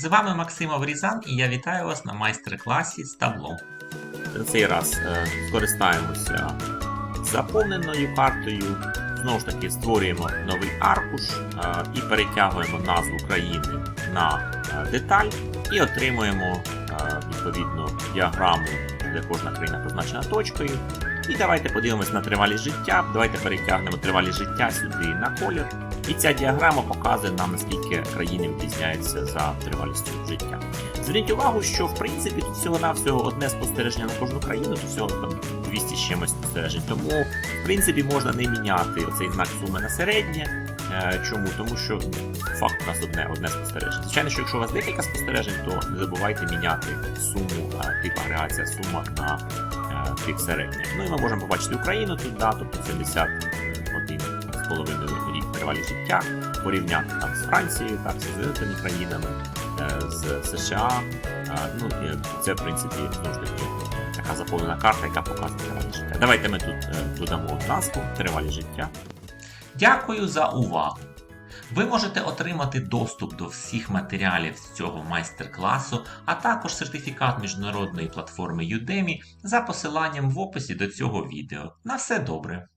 З вами Максимов Різан і я вітаю вас на майстер-класі з табло. Цей раз е, скористаємося заповненою картою. Знову ж таки, створюємо новий аркуш е, і перетягуємо назву країни на е, деталь і отримуємо відповідно діаграму, де кожна країна позначена точкою. І давайте подивимось на тривалість життя. Давайте перетягнемо тривалість життя сюди на колір. І ця діаграма показує нам, наскільки країни відрізняються за тривалістю життя. Зверніть увагу, що в принципі тут всього-навсього одне спостереження на кожну країну, тут всього там 200 з чимось спостережень. Тому, в принципі, можна не міняти оцей знак суми на середнє. Е, Чому? Тому що факт у нас одне, одне спостереження. Звичайно, що якщо у вас декілька спостережень, то не забувайте міняти суму, е, тип агрегація сума на е, тип середнє. Ну і ми можемо побачити Україну тут, да, тобто 71 з половиною рік тривалість життя, порівняти там з Францією, так, з розвинутими країнами, е, з США. Ну це, в принципі, знову така заповнена карта, яка показує тривалість життя. Давайте ми тут е, додамо назву тривалість життя. Дякую за увагу! Ви можете отримати доступ до всіх матеріалів з цього майстер-класу, а також сертифікат міжнародної платформи Udemy за посиланням в описі до цього відео. На все добре!